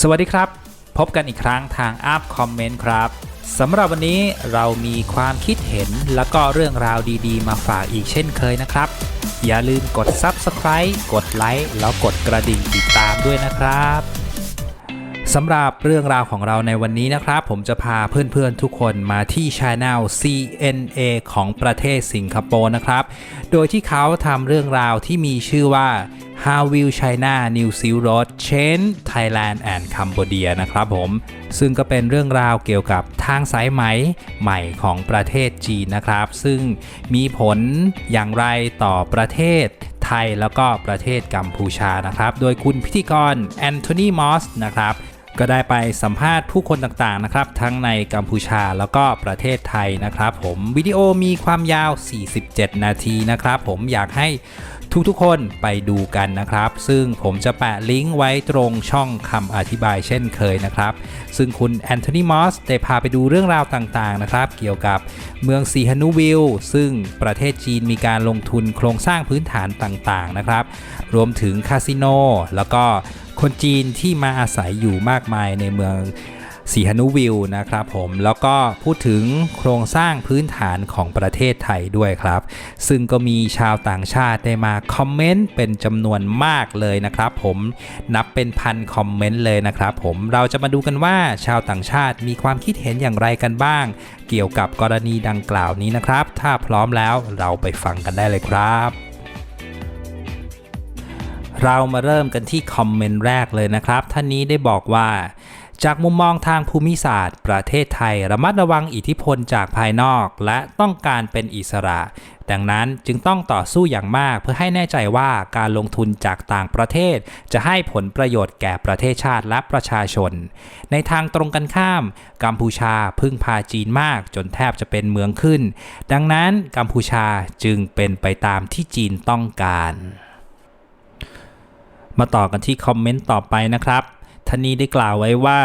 สวัสดีครับ พบกันอีกครั้งทางอัพคอมเมนต์ครับสำหรับวันนี้เรามีความคิดเห็นแล้วก็เรื่องราวดีๆ มาฝากอีกเช่นเคยนะครับ อย่าลืมกด Subscribe กดไลค์แล้วกดกระดิ่งติดตามด้วยนะครับ สำหรับเรื่องราวของเราในวันนี้นะครับ ผมจะพาเพื่อนๆทุกคนมาที่ Channel CNA ของประเทศสิงคโปร์นะครับ โดยที่เขาทำเรื่องราวที่มีชื่อว่า How will China New Silk Road Change Thailand and Cambodia นะครับผม ซึ่งก็เป็นเรื่องราวเกี่ยวกับทางสายไหมใหม่ของประเทศจีนนะครับ ซึ่งมีผลอย่างไรต่อประเทศไทยแล้วก็ประเทศกัมพูชานะครับ โดยคุณพิธีกรแอนโทนีมอสนะครับ ก็ได้ไปสัมภาษณ์ผู้คนต่างๆนะครับ ทั้งในกัมพูชาแล้วก็ประเทศไทยนะครับ ผมวิดีโอมีความยาว 47 นาทีนะครับ ผมอยากให้ ทุกๆ คนไปดูกันนะครับ ซึ่งผมจะแปะลิงก์ไว้ตรงช่องคำอธิบายเช่นเคยนะครับ ซึ่งคุณแอนโทนีมอสได้พาไปดูเรื่องราวต่างๆนะครับ เกี่ยวกับเมืองซีฮานูวิลซึ่งประเทศจีนมีการลงทุนโครงสร้างพื้นฐานต่างๆนะครับ รวมถึงคาสิโนแล้วก็คนจีนที่มาอาศัยอยู่มากมายในเมือง สีฮานุวิลนะครับผมแล้วก็พูดถึงโครงสร้างพื้นฐานของประเทศไทยด้วยครับ ซึ่งก็มีชาวต่างชาติได้มาคอมเมนต์เป็นจำนวนมากเลยนะครับผมนับเป็นพันคอมเมนต์เลยนะครับผมเราจะมาดูกันว่าชาวต่างชาติมีความคิดเห็นอย่างไรกันบ้าง เกี่ยวกับกรณีดังกล่าวนี้นะครับ ถ้าพร้อมแล้วเราไปฟังกันได้เลยครับเรามาเริ่มกันที่คอมเมนต์แรกเลยนะครับ ท่านนี้ได้บอกว่า จากมุมมองทางภูมิศาสตร์ ประเทศไทยระมัดระวังอิทธิพลจากภายนอก และต้องการเป็นอิสระ ดังนั้นจึงต้องต่อสู้อย่างมากเพื่อให้แน่ใจว่าการลงทุนจากต่างประเทศ จะให้ผลประโยชน์แก่ประเทศชาติและประชาชน ในทางตรงกันข้าม กัมพูชาพึ่งพาจีนมากจนแทบจะเป็นเมืองขึ้น ดังนั้นกัมพูชาจึงเป็นไปตามที่จีนต้องการ มาต่อกันที่คอมเมนต์ต่อไปนะครับ ท่านนี้ได้กล่าวไว้ว่า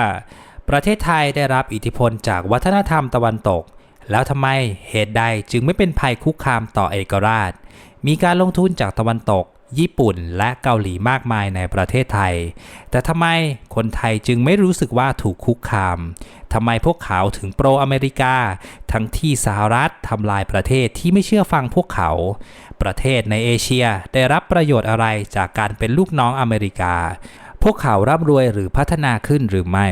ประเทศไทยได้รับอิทธิพลจากวัฒนธรรมตะวันตก แล้วทำไมเหตุใดจึงไม่เป็นภัยคุกคามต่อเอกราช มีการลงทุนจากตะวันตก ญี่ปุ่น และเกาหลีมากมายในประเทศไทย แต่ทำไมคนไทยจึงไม่รู้สึกว่าถูกคุกคามทำไมพวกเขาถึงโปรอเมริกา ทั้งที่สหรัฐทำลายประเทศที่ไม่เชื่อฟังพวกเขา ประเทศในเอเชียได้รับประโยชน์อะไรจากการเป็นลูกน้องอเมริกา พวกเขาร่ำรวยหรือพัฒนาขึ้นหรือไม่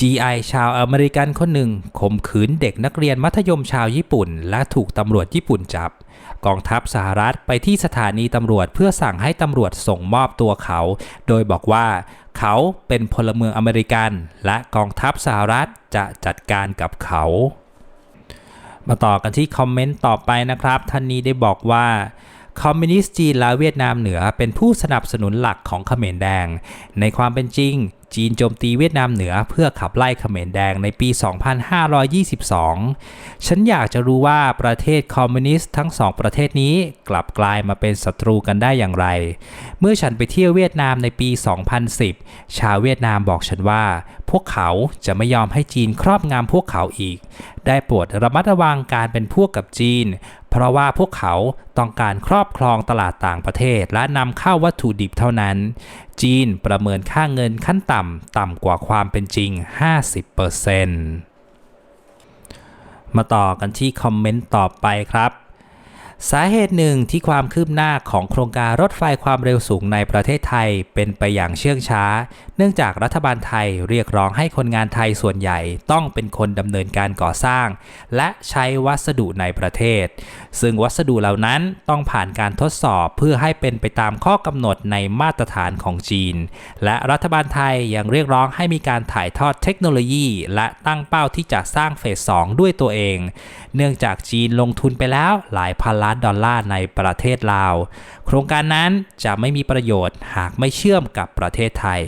GI ชาวอเมริกันคนหนึ่งข่มขืนเด็กนักเรียนมัธยมชาวญี่ปุ่น และถูกตำรวจญี่ปุ่นจับ กองทัพสหรัฐไปที่สถานีตำรวจเพื่อสั่งให้ตำรวจส่งมอบตัวเขา โดยบอกว่าเขาเป็นพลเมืองอเมริกัน และกองทัพสหรัฐจะจัดการกับเขา มาต่อกันที่คอมเมนต์ต่อไปนะครับท่านนี้ได้บอกว่า คอมมิวนิสต์จีนและเวียดนามเหนือเป็นผู้สนับสนุนหลักของเขมรแดง ในความเป็นจริง จีนโจมตีเวียดนามเหนือเพื่อขับไล่เขมรแดงในปี 2522 ฉันอยากจะรู้ว่าประเทศคอมมิวนิสต์ทั้งสองประเทศนี้กลับกลายมาเป็นศัตรูกันได้อย่างไร เมื่อฉันไปเที่ยวเวียดนามในปี 2010 ชาวเวียดนามบอกฉันว่า พวกเขาจะไม่ยอมให้จีนครอบงำพวกเขาอีก ได้โปรดระมัดระวังการเป็นพวกกับจีน เพราะว่าพวกเขาต้องการครอบครองตลาดต่างประเทศ และนำเข้าวัตถุดิบเท่านั้น จีนประเมินค่าเงินขั้นต่ำต่ำกว่าความเป็นจริง 50%มาต่อกันที่คอมเมนต์ต่อไปครับ สาเหตุหนึ่งที่ความคืบหน้าของโครงการรถไฟความเร็วสูงในประเทศไทยเป็นไปอย่างเชื่องช้า เนื่องจากรัฐบาลไทยเรียกร้องให้คนงานไทยส่วนใหญ่ต้องเป็นคนดำเนินการก่อสร้าง และใช้วัสดุในประเทศ ซึ่งวัสดุเหล่านั้นต้องผ่านการทดสอบเพื่อให้เป็นไปตามข้อกำหนดในมาตรฐานของจีน และรัฐบาลไทยยังเรียกร้องให้มีการถ่ายทอดเทคโนโลยี และตั้งเป้าที่จะสร้างเฟส 2 ด้วยตัวเองเนื่องจากจีนลงทุนไปแล้วหลายพันล้านดอลลาร์ในประเทศลาว โครงการนั้นจะไม่มีประโยชน์หากไม่เชื่อมกับประเทศไทย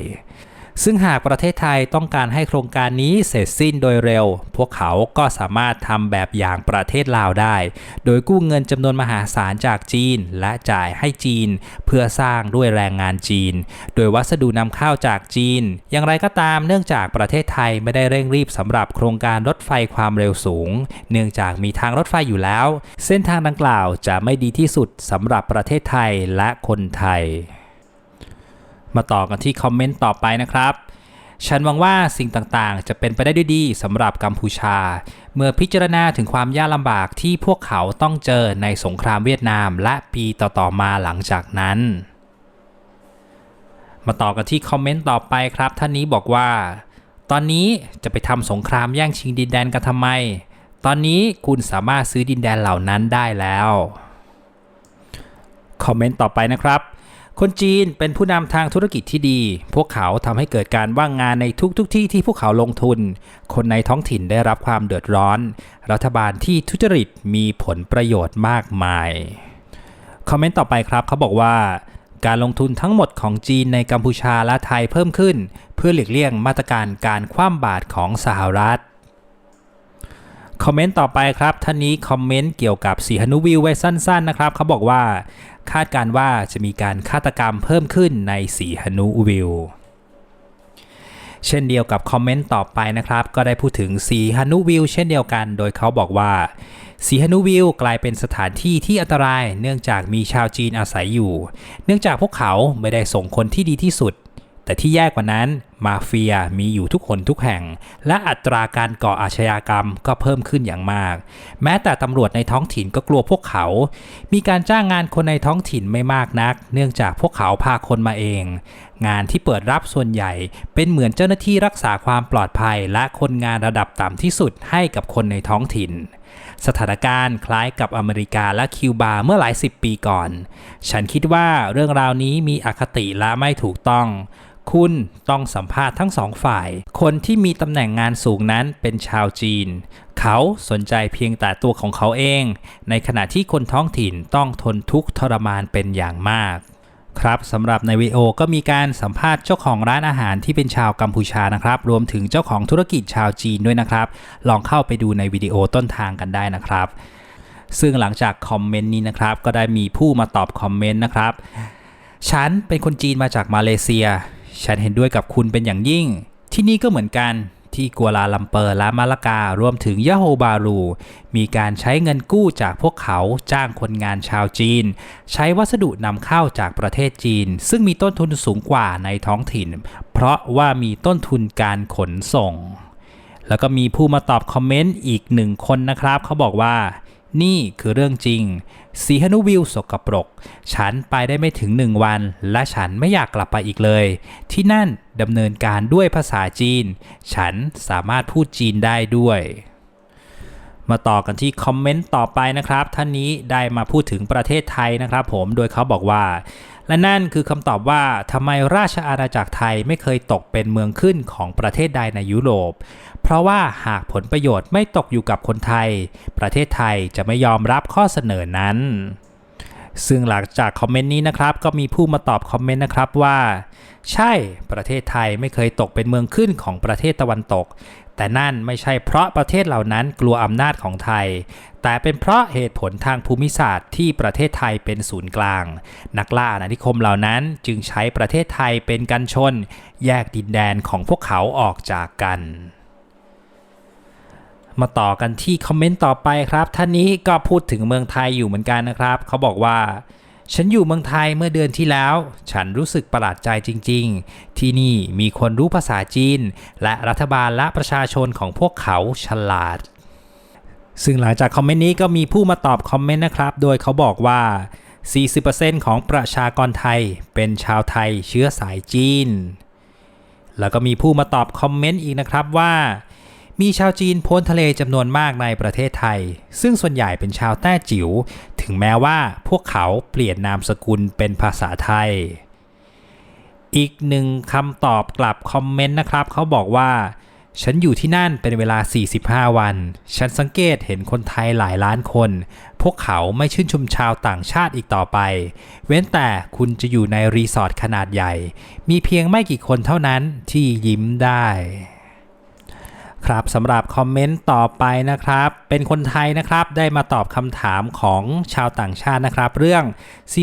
ซึ่งหากประเทศไทยต้องการให้โครงการนี้เสร็จสิ้นโดยเร็ว พวกเขาก็สามารถทำแบบอย่างประเทศลาวได้ โดยกู้เงินจำนวนมหาศาลจากจีน และจ่ายให้จีน เพื่อสร้างด้วยแรงงานจีน โดยวัสดุนำเข้าจากจีน อย่างไรก็ตามเนื่องจากประเทศไทยไม่ได้เร่งรีบสำหรับโครงการรถไฟความเร็วสูง เนื่องจากมีทางรถไฟอยู่แล้ว เส้นทางดังกล่าวจะไม่ดีที่สุดสำหรับประเทศไทยและคนไทย มาต่อกันที่คอมเมนต์ต่อไปนะครับ ฉันหวังว่าสิ่งต่างๆ จะเป็นไปได้ด้วยดีสำหรับกัมพูชา เมื่อพิจารณาถึงความยากลำบากที่พวกเขาต้องเจอในสงครามเวียดนามและปีต่อๆมาหลังจากนั้น มาต่อกันที่คอมเมนต์ต่อไปครับ ท่านนี้บอกว่า ตอนนี้จะไปทำสงครามแย่งชิงดินแดนกันทำไม ตอนนี้คุณสามารถซื้อดินแดนเหล่านั้นได้แล้วคอมเมนต์ต่อไปนะครับ คนจีนเป็นผู้นำทางธุรกิจที่ดี พวกเขาทำให้เกิดการว่างงานในทุกๆทที่ที่พวกเขาลงทุน คนในท้องถิ่นได้รับความเดือดร้อน รัฐบาลที่ทุจริตมีผลประโยชน์มากมาย คอมเมนต์ต่อไปครับเขาบอกว่า การลงทุนทั้งหมดของจีนในกัมพูชาและไทยเพิ่มขึ้น เพื่อหลีกเลี่ยงมาตรการการคว่ำบาตรของสหรัฐคอมเมนต์ต่อไปครับท่านนี้คอมเมนต์เกี่ยวกับสีหนุวิวไว้สั้นๆนะครับเขาบอกว่า คาดการว่าจะมีการฆาตกรรมเพิ่มขึ้นในสีหนุวิวเช่นเดียวกับคอมเมนต์ต่อไปนะครับ ก็ได้พูดถึงสีหนุวิวเช่นเดียวกัน โดยเขาบอกว่าสีหนุวิวกลายเป็นสถานที่ที่อันตราย เนื่องจากมีชาวจีนอาศัยอยู่ เนื่องจากพวกเขาไม่ได้ส่งคนที่ดีที่สุด แต่ที่แย่กว่านั้นมาเฟียมีอยู่ทุกคนทุกแห่ง และอัตราการก่ออาชญากรรมก็เพิ่มขึ้นอย่างมาก แม้แต่ตำรวจในท้องถิ่นก็กลัวพวกเขา มีการจ้างงานคนในท้องถิ่นไม่มากนัก เนื่องจากพวกเขาพาคนมาเอง งานที่เปิดรับส่วนใหญ่ เป็นเหมือนเจ้าหน้าที่รักษาความปลอดภัย และคนงานระดับต่ำที่สุดให้กับคนในท้องถิ่นสถานการณ์คล้ายกับอเมริกาและคิวบาเมื่อหลายสิบปีก่อน ฉันคิดว่าเรื่องราวนี้มีอคติและไม่ถูกต้อง คุณต้องสัมภาษณ์ทั้งสองฝ่าย คนที่มีตำแหน่งงานสูงนั้นเป็นชาวจีน เขาสนใจเพียงแต่ตัวของเขาเอง ในขณะที่คนท้องถิ่นต้องทนทุกข์ทรมานเป็นอย่างมากครับสำหรับในวิดีโอก็มีการสัมภาษณ์เจ้าของร้านอาหารที่เป็นชาวกัมพูชานะครับ รวมถึงเจ้าของธุรกิจชาวจีนด้วยนะครับ ลองเข้าไปดูในวิดีโอต้นทางกันได้นะครับ ซึ่งหลังจากคอมเมนต์นี้นะครับ ก็ได้มีผู้มาตอบคอมเมนต์นะครับ ฉันเป็นคนจีนมาจากมาเลเซีย ฉันเห็นด้วยกับคุณเป็นอย่างยิ่ง ที่นี่ก็เหมือนกันที่กัวลาลัมเปอร์และมาลาการวมถึงยะโฮบารู มีการใช้เงินกู้จากพวกเขาจ้างคนงานชาวจีน ใช้วัสดุนำเข้าจากประเทศจีน ซึ่งมีต้นทุนสูงกว่าในท้องถิ่น เพราะว่ามีต้นทุนการขนส่ง แล้วก็มีผู้มาตอบคอมเมนต์อีกหนึ่งคนนะครับ เขาบอกว่า นี่คือเรื่องจริง สีฮนุวิวสกปรก ฉันไปได้ไม่ถึงหนึ่งวัน และฉันไม่อยากกลับไปอีกเลย ที่นั่นดำเนินการด้วยภาษาจีน ฉันสามารถพูดจีนได้ด้วย มาต่อกันที่คอมเมนต์ต่อไปนะครับ ท่านนี้ได้มาพูดถึงประเทศไทยนะครับ ผมโดยเขาบอกว่า และนั่นคือคำตอบว่าทำไมราชอาณาจักรไทยไม่เคยตกเป็นเมืองขึ้นของประเทศใดในยุโรป เพราะว่าหากผลประโยชน์ไม่ตกอยู่กับคนไทย ประเทศไทยจะไม่ยอมรับข้อเสนอนั้น ซึ่งหลังจากคอมเมนต์นี้นะครับ ก็มีผู้มาตอบคอมเมนต์นะครับว่า ใช่ประเทศไทยไม่เคยตกเป็นเมืองขึ้นของประเทศตะวันตก แต่นั่นไม่ใช่เพราะประเทศเหล่านั้นกลัวอำนาจของไทย แต่เป็นเพราะเหตุผลทางภูมิศาสตร์ที่ประเทศไทยเป็นศูนย์กลาง นักล่าอาณานิคมเหล่านั้นจึงใช้ประเทศไทยเป็นกันชน แยกดินแดนของพวกเขาออกจากกัน มาต่อกันที่คอมเมนต์ต่อไปครับ ท่านนี้ก็พูดถึงเมืองไทยอยู่เหมือนกันนะครับ เขาบอกว่า ฉันอยู่เมืองไทยเมื่อเดือนที่แล้ว ฉันรู้สึกประหลาดใจจริง ๆ ที่นี่มีคนรู้ภาษาจีน และรัฐบาลและประชาชนของพวกเขาฉลาด ซึ่งหลังจากคอมเมนต์นี้ก็มีผู้มาตอบคอมเมนต์นะครับ โดยเขาบอกว่า 40%ของประชากรไทยเป็นชาวไทยเชื้อสายจีน แล้วก็มีผู้มาตอบคอมเมนต์อีกนะครับว่า มีชาวจีนพ้นทะเลจำนวนมากในประเทศไทย ซึ่งส่วนใหญ่เป็นชาวแต้จิ๋ว ถึงแม้ว่าพวกเขาเปลี่ยนนามสกุลเป็นภาษาไทย อีกหนึ่งคำตอบกลับคอมเมนต์นะครับ เขาบอกว่า ฉันอยู่ที่นั่นเป็นเวลา 45 วัน ฉันสังเกตเห็นคนไทยหลายล้านคน พวกเขาไม่ชื่นชมชาวต่างชาติอีกต่อไป เว้นแต่คุณจะอยู่ในรีสอร์ทขนาดใหญ่ มีเพียงไม่กี่คนเท่านั้นที่ยิ้มได้ ครับสำหรับคอมเมนต์ต่อไปนะครับ เป็นคนไทยนะครับได้มาตอบคำถามของชาวต่างชาตินะครับ เรื่อง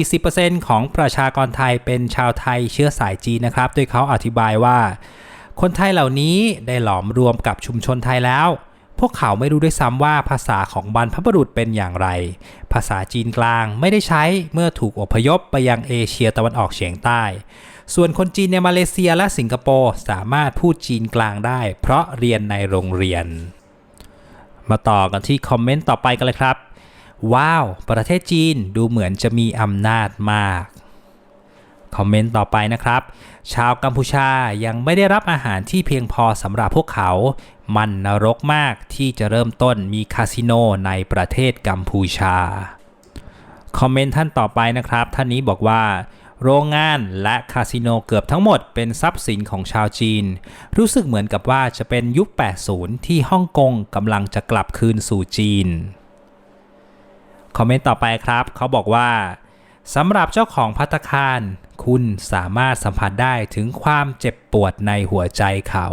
40%ของประชากรไทยเป็นชาวไทยเชื้อสายจีนนะครับ โดยเขาอธิบายว่า คนไทยเหล่านี้ได้หลอมรวมกับชุมชนไทยแล้ว พวกเขาไม่รู้ด้วยซ้ำว่าภาษาของบรรพบุรุษเป็นอย่างไร ภาษาจีนกลางไม่ได้ใช้เมื่อถูกอพยพไปยังเอเชียตะวันออกเฉียงใต้ ส่วนคนจีนในมาเลเซียและสิงคโปร์สามารถพูดจีนกลางได้ เพราะเรียนในโรงเรียน มาต่อกันที่คอมเมนต์ต่อไปกันเลยครับ ว้าว ประเทศจีนดูเหมือนจะมีอำนาจมากคอมเมนต์ต่อไปนะครับ ชาวกัมพูชายังไม่ได้รับอาหารที่เพียงพอสำหรับพวกเขา มันนรกมากที่จะเริ่มต้นมีคาสิโนในประเทศกัมพูชา คอมเมนต์ท่านต่อไปนะครับ ท่านนี้บอกว่า โรงงานและคาสิโนเกือบทั้งหมดเป็นทรัพย์สินของชาวจีน รู้สึกเหมือนกับว่าจะเป็นยุค 80 ที่ฮ่องกงกำลังจะกลับคืนสู่จีน คอมเมนต์ต่อไปครับ เขาบอกว่าสำหรับเจ้าของพัตคาร คุณสามารถสัมผัสได้ถึงความเจ็บปวดในหัวใจเขา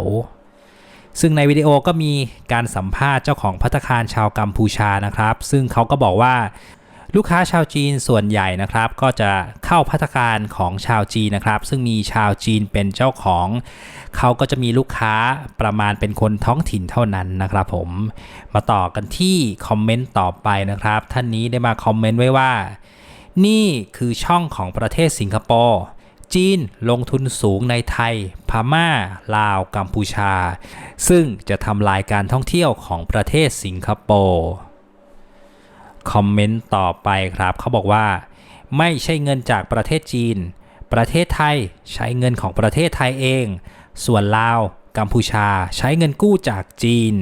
ซึ่งในวิดีโอก็มีการสัมภาษณ์เจ้าของพัตคารชาวกัมพูชานะครับ ซึ่งเขาก็บอกว่า ลูกค้าชาวจีนส่วนใหญ่นะครับ ก็จะเข้าพัตตาคารของชาวจีนนะครับ ซึ่งมีชาวจีนเป็นเจ้าของ เขาก็จะมีลูกค้าประมาณเป็นคนท้องถิ่นเท่านั้นนะครับผมมาต่อกันที่คอมเมนต์ต่อไปนะครับ ท่านนี้ได้มาคอมเมนต์ไว้ว่า นี่คือช่องของประเทศสิงคโปร์จีนลงทุนสูงในไทย พม่า ลาว กัมพูชา ซึ่งจะทำลายการท่องเที่ยวของประเทศสิงคโปร์ คอมเมนต์ต่อไปครับ เขาบอกว่า ไม่ใช่เงินจากประเทศจีน ประเทศไทยใช้เงินของประเทศไทยเอง ส่วนลาว กัมพูชาใช้เงินกู้จากจีน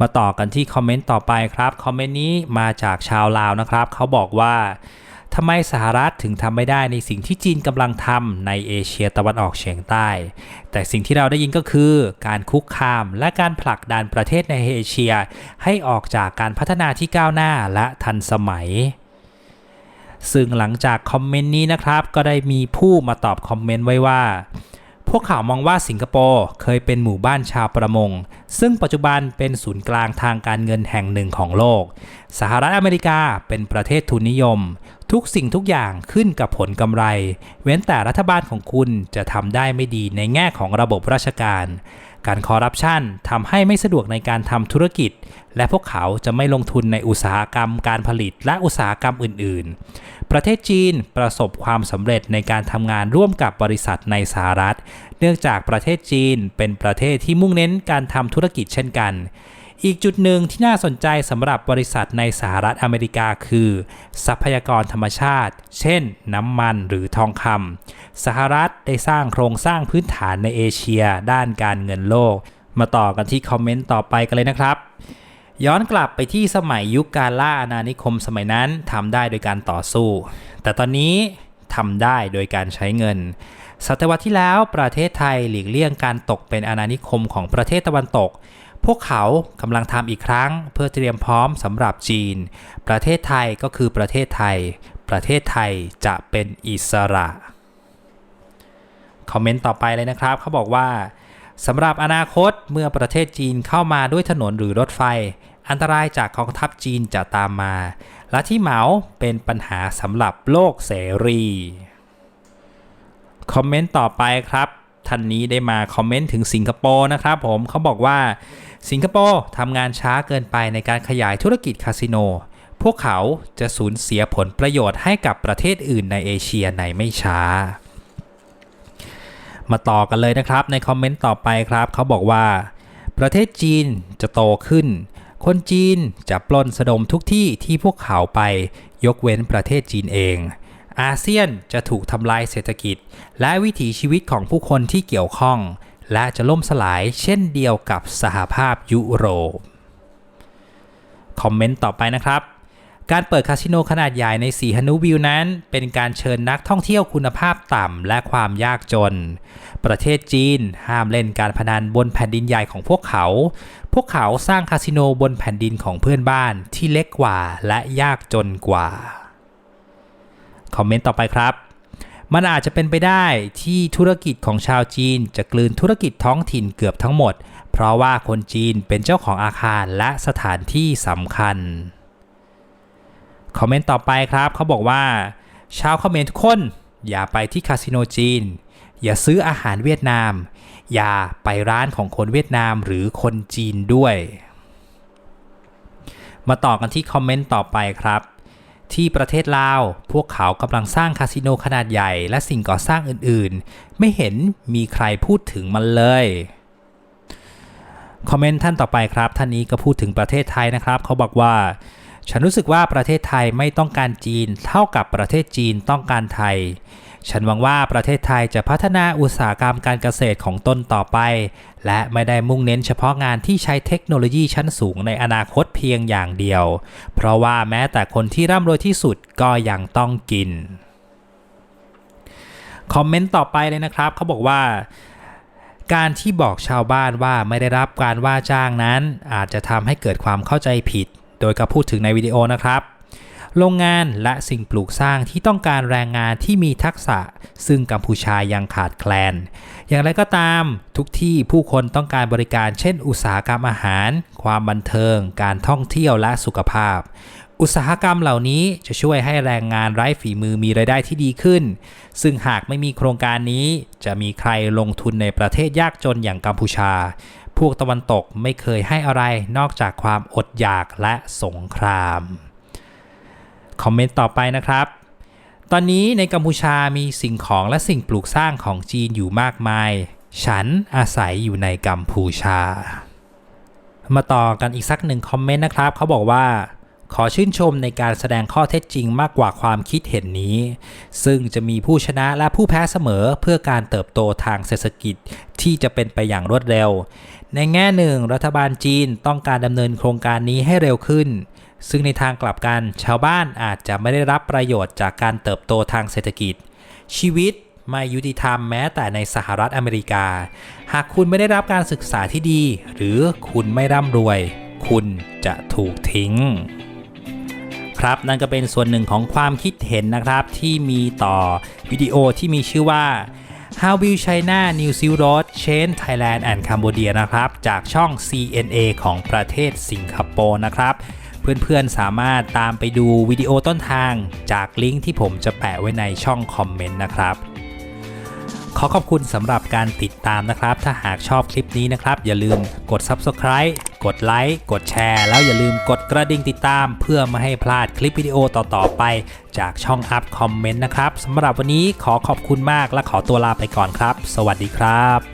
มาต่อกันที่คอมเมนต์ต่อไปครับ คอมเมนต์นี้มาจากชาวลาวนะครับ เขาบอกว่า ทำไมสหรัฐถึงทำไม่ได้ในสิ่งที่จีนกำลังทำในเอเชียตะวันออกเฉียงใต้ แต่สิ่งที่เราได้ยินก็คือการคุกคามและการผลักดันประเทศในเอเชีย ให้ออกจากการพัฒนาที่ก้าวหน้าและทันสมัยซึ่งหลังจากคอมเมนต์นี้นะครับ ก็ได้มีผู้มาตอบคอมเมนต์ไว้ว่า พวกเขามองว่าสิงคโปร์เคยเป็นหมู่บ้านชาวประมง ซึ่งปัจจุบันเป็นศูนย์กลางทางการเงินแห่งหนึ่งของโลก สหรัฐอเมริกาเป็นประเทศทุนนิยม ทุกสิ่งทุกอย่างขึ้นกับผลกำไร เว้นแต่รัฐบาลของคุณจะทำได้ไม่ดีในแง่ของระบบราชการ การคอร์รัปชันทำให้ไม่สะดวกในการทำธุรกิจ และพวกเขาจะไม่ลงทุนในอุตสาหกรรมการผลิตและอุตสาหกรรมอื่น ๆ ประเทศจีนประสบความสำเร็จในการทำงานร่วมกับบริษัทในสหรัฐ เนื่องจากประเทศจีนเป็นประเทศที่มุ่งเน้นการทำธุรกิจเช่นกัน อีกจุดหนึ่งที่น่าสนใจสำหรับบริษัทในสหรัฐอเมริกาคือ ทรัพยากรธรรมชาติ เช่น น้ำมันหรือทองคำสหรัฐได้สร้างโครงสร้างพื้นฐานในเอเชีย ด้านการเงินโลก มาต่อกันที่คอมเมนต์ต่อไปกันเลยนะครับย้อนกลับไปที่สมัยยุคการล่าอาณานิคมสมัยนั้นทำได้โดยการต่อสู้ แต่ตอนนี้ทำได้โดยการใช้เงิน ศตวรรษที่แล้วประเทศไทยหลีกเลี่ยงการตกเป็นอาณานิคมของประเทศตะวันตก พวกเขากำลังทำอีกครั้งเพื่อเตรียมพร้อมสำหรับจีน ประเทศไทยก็คือประเทศไทย ประเทศไทยจะเป็นอิสระ คอมเมนต์ต่อไปเลยนะครับเขาบอกว่าสำหรับอนาคตเมื่อประเทศจีนเข้ามาด้วยถนนหรือรถไฟ อันตรายจากกองทัพจีนจะตามมา และที่เหมาเป็นปัญหาสำหรับโลกเสรี คอมเมนต์ต่อไปครับ ท่านนี้ได้มาคอมเมนต์ถึงสิงคโปร์นะครับผมเขาบอกว่าสิงคโปร์ทำงานช้าเกินไปในการขยายธุรกิจคาสิโน พวกเขาจะสูญเสียผลประโยชน์ให้กับประเทศอื่นในเอเชียในไม่ช้า มาต่อกันเลยนะครับในคอมเมนต์ต่อไปครับเขาบอกว่า ประเทศจีนจะโตขึ้น คนจีนจะปล้นสะดมทุกที่ที่พวกเขาไปยกเว้นประเทศจีนเอง อาเซียนจะถูกทำลายเศรษฐกิจ และวิถีชีวิตของผู้คนที่เกี่ยวข้อง และจะล่มสลายเช่นเดียวกับสหภาพยุโรป คอมเมนต์ต่อไปนะครับ การเปิดคาสิโนขนาดใหญ่ในสีฮานุวิวนั้น เป็นการเชิญนักท่องเที่ยวคุณภาพต่ำและความยากจน ประเทศจีนห้ามเล่นการพนันบนแผ่นดินใหญ่ของพวกเขา พวกเขาสร้างคาสิโนบนแผ่นดินของเพื่อนบ้านที่เล็กกว่าและยากจนกว่า คอมเมนต์ต่อไปครับ มันอาจจะเป็นไปได้ที่ธุรกิจของชาวจีน จะกลืนธุรกิจท้องถิ่นเกือบทั้งหมด เพราะว่าคนจีนเป็นเจ้าของอาคารและสถานที่สำคัญ คอมเมนต์ต่อไปครับเขาบอกว่า ชาวคอมเขมรทุกคนอย่าไปที่คาสิโนจีน อย่าซื้ออาหารเวียดนาม อย่าไปร้านของคนเวียดนามหรือคนจีนด้วย มาต่อกันที่คอมเมนต์ต่อไปครับ ที่ประเทศลาว พวกเขากำลังสร้างคาสิโนขนาดใหญ่และสิ่งก่อสร้างอื่นๆ ไม่เห็นมีใครพูดถึงมันเลย คอมเมนต์ท่านต่อไปครับ ท่านนี้ก็พูดถึงประเทศไทยนะครับ เขาบอกว่า ฉันรู้สึกว่าประเทศไทยไม่ต้องการจีน เท่ากับประเทศจีนต้องการไทย ฉันหวังว่าประเทศไทยจะพัฒนาอุตสาหกรรมการเกษตรของตนต่อไป และไม่ได้มุ่งเน้นเฉพาะงานที่ใช้เทคโนโลยีชั้นสูงในอนาคตเพียงอย่างเดียว เพราะว่าแม้แต่คนที่ร่ำรวยที่สุดก็ยังต้องกิน คอมเมนต์ต่อไปเลยนะครับ เขาบอกว่าการที่บอกชาวบ้านว่าไม่ได้รับการว่าจ้างนั้น อาจจะทำให้เกิดความเข้าใจผิด โดยก็พูดถึงในวิดีโอนะครับ โรงงานและสิ่งปลูกสร้างที่ต้องการแรงงานที่มีทักษะ ซึ่งกัมพูชายังขาดแคลน อย่างไรก็ตามทุกที่ผู้คนต้องการบริการเช่น อุตสาหกรรมอาหาร ความบันเทิง การท่องเที่ยวและสุขภาพอุตสาหกรรมเหล่านี้จะช่วยให้แรงงานไร้ฝีมือมีรายได้ที่ดีขึ้น ซึ่งหากไม่มีโครงการนี้ จะมีใครลงทุนในประเทศยากจนอย่างกัมพูชา พวกตะวันตกไม่เคยให้อะไรนอกจากความอดอยากและสงคราม คอมเมนต์ต่อไปนะครับ ตอนนี้ในกัมพูชามีสิ่งของและสิ่งปลูกสร้างของจีนอยู่มากมาย ฉันอาศัยอยู่ในกัมพูชา มาต่อกันอีกสักหนึ่งคอมเมนต์นะครับ เขาบอกว่าขอชื่นชมในการแสดงข้อเท็จจริงมากกว่าความคิดเห็นนี้ ซึ่งจะมีผู้ชนะและผู้แพ้เสมอเพื่อการเติบโตทางเศรษฐกิจที่จะเป็นไปอย่างรวดเร็ว ในแง่หนึ่ง รัฐบาลจีนต้องการดำเนินโครงการนี้ให้เร็วขึ้น ซึ่งในทางกลับกันชาวบ้านอาจจะไม่ได้รับประโยชน์จากการเติบโตทางเศรษฐกิจ ชีวิตไม่ยุติธรรมแม้แต่ในสหรัฐอเมริกา หากคุณไม่ได้รับการศึกษาที่ดี หรือคุณไม่ร่ำรวย คุณจะถูกทิ้ง ครับนั่นก็เป็นส่วนหนึ่งของความคิดเห็นนะครับที่มีต่อวิดีโอที่มีชื่อว่า How will China New Silk Road Change Thailand and Cambodia นะครับ จากช่อง CNA ของประเทศสิงคโปร์นะครับ เพื่อนๆสามารถตามไปดูวิดีโอต้นทางจากลิงก์ที่ผมจะแปะไว้ในช่องคอมเมนต์นะครับขอขอบคุณสำหรับการติดตามนะครับ ถ้าหากชอบคลิปนี้นะครับ อย่าลืมกด Subscribe กดไลค์กดแชร์ แล้วอย่าลืมกดกระดิ่งติดตาม เพื่อไม่ให้พลาดคลิปวิดีโอต่อๆไป จากช่องอัพคอมเมนต์นะครับสำหรับวันนี้ขอขอบคุณมากและขอตัวลาไปก่อนครับ สวัสดีครับ